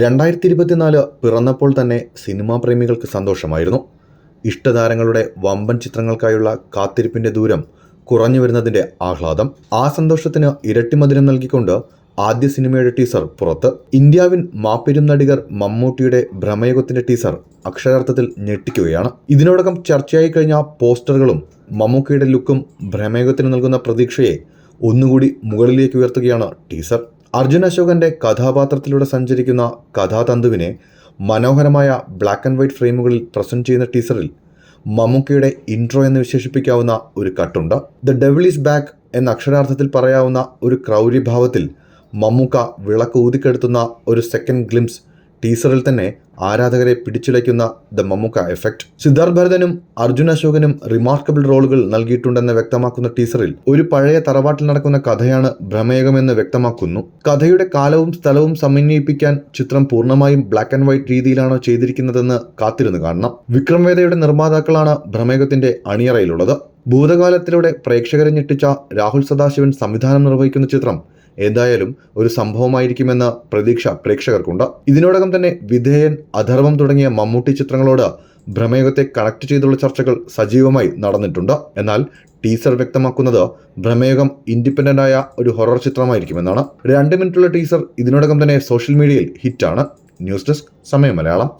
രണ്ടായിരത്തി ഇരുപത്തിനാല് പിറന്നപ്പോൾ തന്നെ സിനിമാ പ്രേമികൾക്ക് സന്തോഷമായിരുന്നു. ഇഷ്ടതാരങ്ങളുടെ വമ്പൻ ചിത്രങ്ങൾക്കായുള്ള കാത്തിരിപ്പിന്റെ ദൂരം കുറഞ്ഞു വരുന്നതിന്റെ ആഹ്ലാദം ആ സന്തോഷത്തിന് ഇരട്ടി മധുരം നൽകിക്കൊണ്ട് ആദ്യ സിനിമയുടെ ടീസർ പുറത്ത്. ഇന്ത്യാവിൻ മാപ്പെരും നടികർ മമ്മൂട്ടിയുടെ ഭ്രമയുഗത്തിന്റെ ടീസർ അക്ഷരാർത്ഥത്തിൽ ഞെട്ടിക്കുകയാണ്. ഇതിനോടകം ചർച്ചയായി കഴിഞ്ഞ പോസ്റ്ററുകളും മമ്മൂക്കയുടെ ലുക്കും ഭ്രമയുഗത്തിന് നൽകുന്ന പ്രതീക്ഷയെ ഒന്നുകൂടി മുകളിലേക്ക് ഉയർത്തുകയാണ് ടീസർ. അർജുൻ കഥാപാത്രത്തിലൂടെ സഞ്ചരിക്കുന്ന കഥാതന്തുവിനെ മനോഹരമായ ബ്ലാക്ക് ആൻഡ് വൈറ്റ് ഫ്രെയിമുകളിൽ പ്രസന്റ് ചെയ്യുന്ന ടീസറിൽ മമ്മൂക്കയുടെ ഇൻട്രോ എന്ന് വിശേഷിപ്പിക്കാവുന്ന ഒരു കട്ടുണ്ട്. ദ ഡെവിൾ ഈസ് ബാക്ക് എന്ന അക്ഷരാർത്ഥത്തിൽ പറയാവുന്ന ഒരു ക്രൗര്യഭാവത്തിൽ മമ്മൂക്ക വിളക്ക് ഊതിക്കെടുത്തുന്ന ഒരു സെക്കൻഡ് ഗ്ലിംസ് ടീസറിൽ തന്നെ ആരാധകരെ പിടിച്ചുലയ്ക്കുന്ന ദ മമ്മുക്ക എഫക്റ്റ് സിദ്ധാർത്ഥ് ഭരതനും അർജുൻ അശോകനും റിമാർക്കബിൾ റോളുകൾ നൽകിയിട്ടുണ്ടെന്ന് വ്യക്തമാക്കുന്ന ടീസറിൽ ഒരു പഴയ തറവാട്ടിൽ നടക്കുന്ന കഥയാണ് ഭ്രമേകമെന്ന് വ്യക്തമാക്കുന്നു. കഥയുടെ കാലവും സ്ഥലവും സമന്വയിപ്പിക്കാൻ ചിത്രം പൂർണമായും ബ്ലാക്ക് ആൻഡ് വൈറ്റ് രീതിയിലാണോ ചെയ്തിരിക്കുന്നതെന്ന് കാത്തിരുന്ന് കാണണം. വിക്രം വേദയുടെ നിർമ്മാതാക്കളാണ് ഭ്രമേകത്തിന്റെ അണിയറയിലുള്ളത്. ഭൂതകാലത്തിലൂടെ പ്രേക്ഷകരെ ഞെട്ടിച്ച രാഹുൽ സദാശിവൻ സംവിധാനം നിർവഹിക്കുന്ന ചിത്രം എന്തായാലും ഒരു സംഭവമായിരിക്കുമെന്ന പ്രതീക്ഷ പ്രേക്ഷകർക്കുണ്ട്. ഇതിനോടകം തന്നെ വിധേയൻ അധർവം തുടങ്ങിയ മമ്മൂട്ടി ചിത്രങ്ങളോട് ഭ്രമയുഗത്തെ കണക്ട് ചെയ്തുള്ള ചർച്ചകൾ സജീവമായി നടന്നിട്ടുണ്ട്. എന്നാൽ ടീസർ വ്യക്തമാക്കുന്നത് ഭ്രമയുഗം ഇൻഡിപെൻഡന്റ് ആയ ഒരു ഹൊറർ ചിത്രമായിരിക്കുമെന്നാണ്. രണ്ട് മിനിറ്റുള്ള ടീസർ ഇതിനോടകം തന്നെ സോഷ്യൽ മീഡിയയിൽ ഹിറ്റാണ് ന്യൂസ് ഡെസ്ക് സമയം മലയാളം.